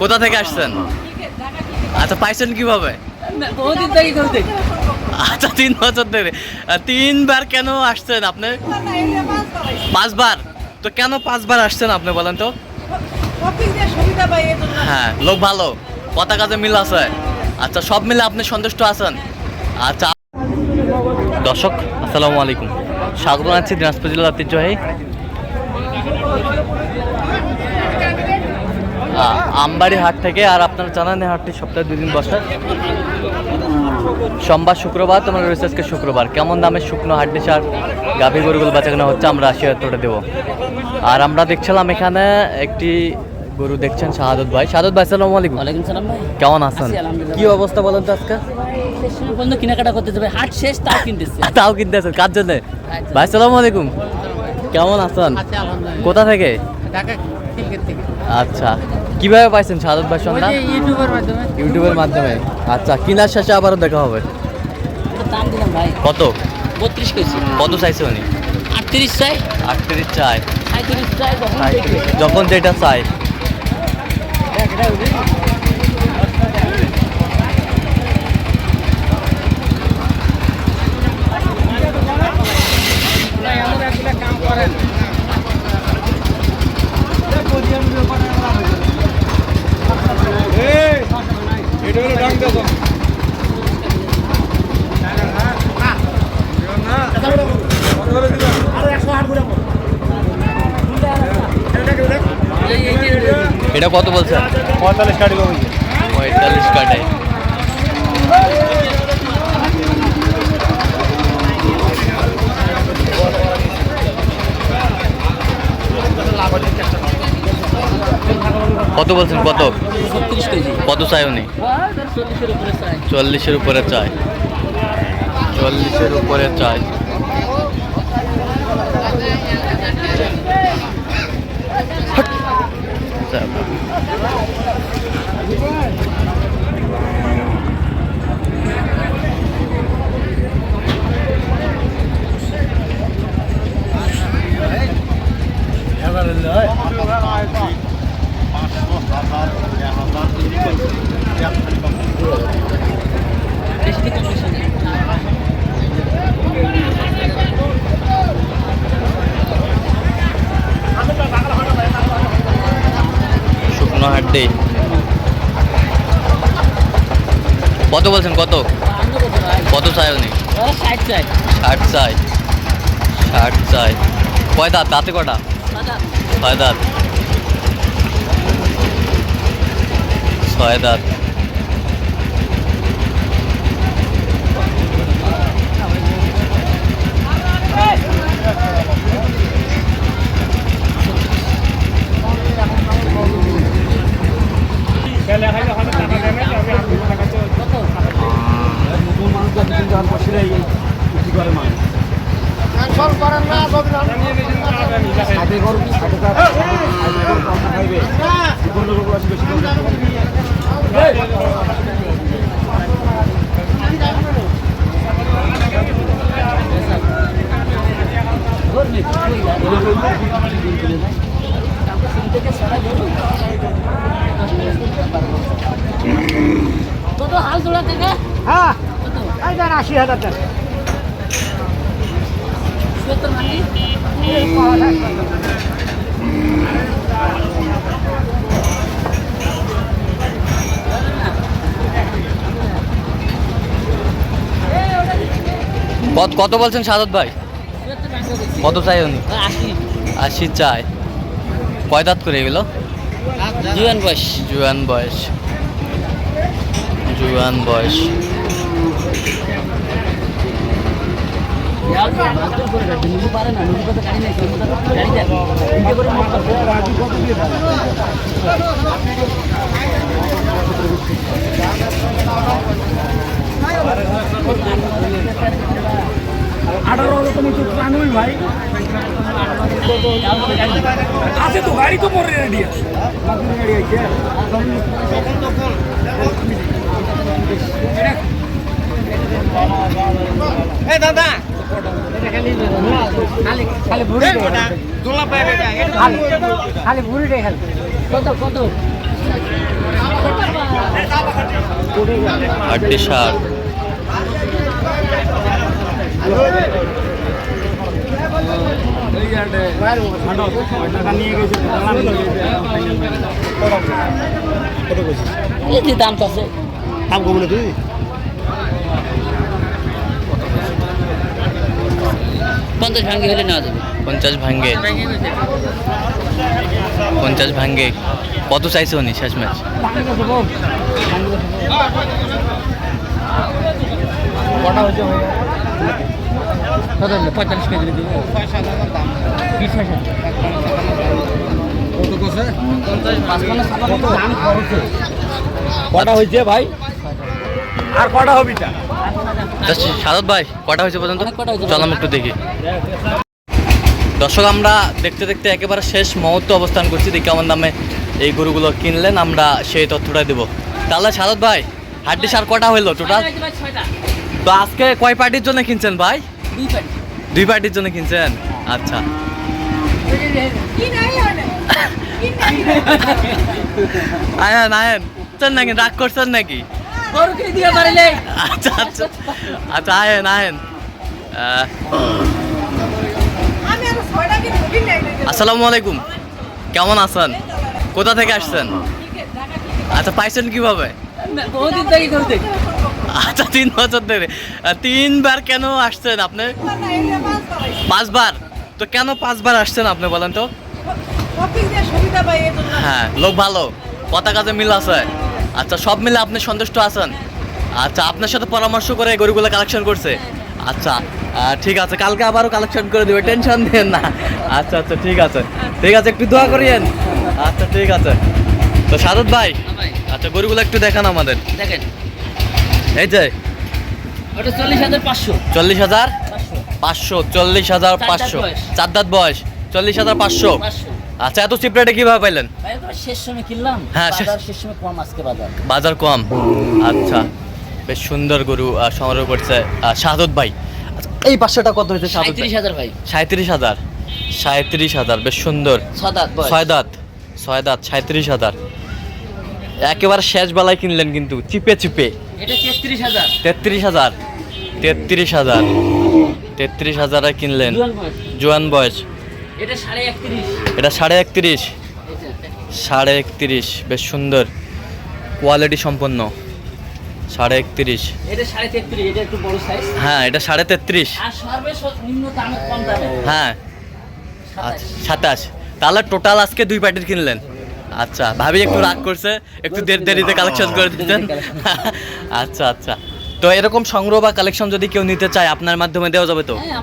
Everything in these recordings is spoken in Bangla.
কোথা থেকে আসছেন? আচ্ছা পাইছেন কীভাবে? বহুদিন থেকে। করতে আচ্ছা তিন বছর ধরে। তিনবার কেন আসছেন আপনি? পাঁচবার? তো কেন পাঁচবার আসছেন আপনি বলেন তো? হ্যাঁ লোক ভালো। কথা কাজে মিল আছে। আচ্ছা সব মিলে আপনি সন্তুষ্ট আছেন? আচ্ছা দর্শক আসসালামু আলাইকুম। স্বাগত জানাচ্ছি দিনাজপুর জেলার ঐতিহ্যবাহী আমবাড়ি হাট থেকে আর আপনারা জানান এই হাটটি সপ্তাহে দুদিন বসে। সোমবার শুক্রবার তোমার রয়েছে আজকে শুক্রবার। কেমন দামে শুকনো হাড্ডি সার গাভী গরুগুলো বেচাকেনা হচ্ছে আমরা আশি হাজার দেবো। আর আমরা দেখছিলাম এখানে একটি গরু দেখছেন শাহাদত ভাই। শাহাদত ভাই সালামু আলাইকুম। ওয়ালাইকুম সালাম ভাই। কেমন আছেন? কি অবস্থা বলেন তো আজকে? সময় কেনাকাটা করতে যাবে হাট শেষ তাও কিনতেছে। তাও কিনতে আছেন কার জন্য? ভাই সালাম আলাইকুম। কেমন আছেন? কোথা থেকে। আচ্ছা। কীভাবে পাইছেন সাদত ভাই সন্ধান? ইউটিউবের মাধ্যমে। ইউটিউবের মাধ্যমে। আচ্ছা কিনার শেষে আবারও দেখা হবে। দাম দিলাম ভাই। কত? বত্রিশ কেজি। কত চাইছে উনি? আটত্রিশ চাই। আটত্রিশ চাই। যখন যেটা চাই। এটা কত বলছেন? পঁয়তাল্লিশ কাটি কমে পঁয়তাল্লিশ কাটে কত বলছেন? কত? কত চাই উনি? চল্লিশের উপরে চাই চল্লিশের উপরে চাই চল্লিশের উপরে চাই বেশি দিকে বেশি নেই। শুকনো হাড্ডি। কত বলছেন, কত? কত? চাই উনি? ষাট চাই। ষাট চাই। ষাট চাই কয় দাঁত? দাঁতে কটা? ছয় দাঁত। ছয় দাঁত। থেকে হ্যাঁ। কত? এই দেন আশি হাজার মানে? কত কত বলছেন সাদত ভাই? সত্তর কত? চাই উনি? আশি। আশি চাই। কয় দাঁত করে এগুলো? জুয়ান বয়স। জুয়ান বয়স। মুখ করবে। আঠারো রকম প্রাণই ভাই আছে তো গাড়ি তো পরে রেডি আছে এই খালি খালি ভুড়িটাই খালি। কত কত? হাড্ডি সার দাম তো আছে। দাম কম না তুই? পঞ্চাশ ভাঙ্গি হলে নেওয়া যাবে। পঞ্চাশ ভাঙ্গে। পঞ্চাশ ভাঙ্গে। কত চাইছে উনি শেষ ম্যাচ? কত হলো? পঁয়তাল্লিশ কেজি দিব। কটা হয়েছে ভাই? আর কটা হবি তা? সাদত ভাই কটা হয়েছে পর্যন্ত? চলাম একটু দেখি। দর্শক আমরা দেখতে দেখতে একেবারে শেষ মুহূর্তে অবস্থান করছি। দেখি কেমন দামে এই গরুগুলো কিনলেন আমরা সেই তথ্যটা দেব। তাহলে সাদত ভাই হাড্ডি সার কটা হইল টোটাল তো আজকে কয় পার্টির জন্য কিনছেন ভাই? দুই পার্টির জন্য কিনছেন? আচ্ছা। আয়েন আয়েন চল নাকি রাগ করছেন নাকি? আচ্ছা আচ্ছা। আচ্ছা আয়েন আয়েন আহ, আমি আর ছয়টা কি ধরি নাই আসসালামু আলাইকুম। কেমন আছেন? কোথা থেকে আসছেন? আচ্ছা পাইছেন কীভাবে? আচ্ছা তিন বছর ধরে। তিনবার কেন আসছেন আপনি? পাঁচবার। তো কেন পাঁচবার আসছেন আপনি বলেন তো? হ্যাঁ লোক ভালো। কথা কাজে মিল আছে। আচ্ছা সব মিলে আপনি সন্তুষ্ট আছেন? আচ্ছা আপনার সাথে পরামর্শ করে গরুগুলো কালেকশন করছে। আচ্ছা ঠিক আছে কালকে আবারও কালেকশন করে দেবে টেনশন দেন না। আচ্ছা আচ্ছা ঠিক আছে। ঠিক আছে একটু দোয়া করিয়েন। আচ্ছা ঠিক আছে। তো সারদ ভাই ভাই। আচ্ছা গরুগুলো একটু দেখান আমাদের। দেখেন। এই যে। ওটা চল্লিশ হাজার পাঁচশো। চল্লিশ হাজার? পাঁচশো। চল্লিশ হাজার চার দাঁত পাঁচশো। বয়স। চার দাঁত বয়স চল্লিশ হাজার পাঁচশো। আচ্ছা এত চিপ রেটে কীভাবে পাইলেন? শেষ সময় কিনলাম। হ্যাঁ, শেষ- বাজার সময় কম আজকে বাজার। বাজার কম? আচ্ছা বেশ সুন্দর গরু সংগ্রহ করছে শাহাদত ভাই। আচ্ছা, এই পাঁচশোটা কত হয়েছে সাঁত্রিশ হাজার ভাই। সাঁত্রিশ হাজার। সাঁত্রিশ হাজার বেশ সুন্দর। ছয় দাঁত ছয় দাঁত। সাঁত্রিশ হাজার। একেবারে শেষ বেলায় কিনলেন কিন্তু চিপে চিপে। তেত্রিশ হাজার। তেত্রিশ হাজার। তেত্রিশ হাজার। তেত্রিশ হাজারে কিনলেন। জোয়ান বয়স। এটা সাড়ে একত্রিশ। এটা সাড়ে একত্রিশ। সাড়ে একত্রিশ বেশ সুন্দর। কোয়ালিটি সম্পন্ন। সাড়ে একত্রিশ। হ্যাঁ এটা সাড়ে তেত্রিশ। হ্যাঁ। সাতাশ। আচ্ছা সাতাশ। তাহলে টোটাল আজকে দুই প্যাকেট কিনলেন। আচ্ছা ভাবি একটু রাগ করছে একটু দেরি দেরিতে কালেকশন করে দিতেন আচ্ছা আচ্ছা। তো এরকম সংগ্রহ বা কালেকশন যদি কেউ নিতে চায় আপনার মাধ্যমে দেওয়া যাবে তো? হ্যাঁ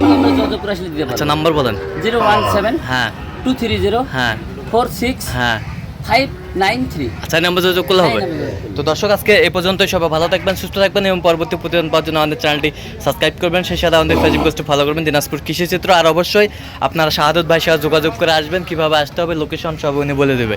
আচ্ছা নাম্বার বলেন। জিরো ওয়ান সেভেন হ্যাঁ। টু থ্রি জিরো হ্যাঁ। ফোর সিক্স হ্যাঁ। Five nine three. আচ্ছা নাম্বার যোগাযোগ করলে হবে? নাম্বারে যোগাযোগ। তো দর্শক আজকে এই পর্যন্তই সবাই ভালো থাকবেন সুস্থ থাকবেন এবং পরবর্তী প্রতিদিন পাওয়ার জন্য আমাদের চ্যানেলটি সাবস্ক্রাইব করবেন। সেই সাথে আমাদের ফেসবুক পেজটি ফলো করবেন দিনাজপুর কৃষি চিত্র। আর অবশ্যই আপনারা শাহাদত ভাই সাথে যোগাযোগ করে আসবেন কীভাবে আসতে হবে লোকেশন সব উনি বলে দেবে।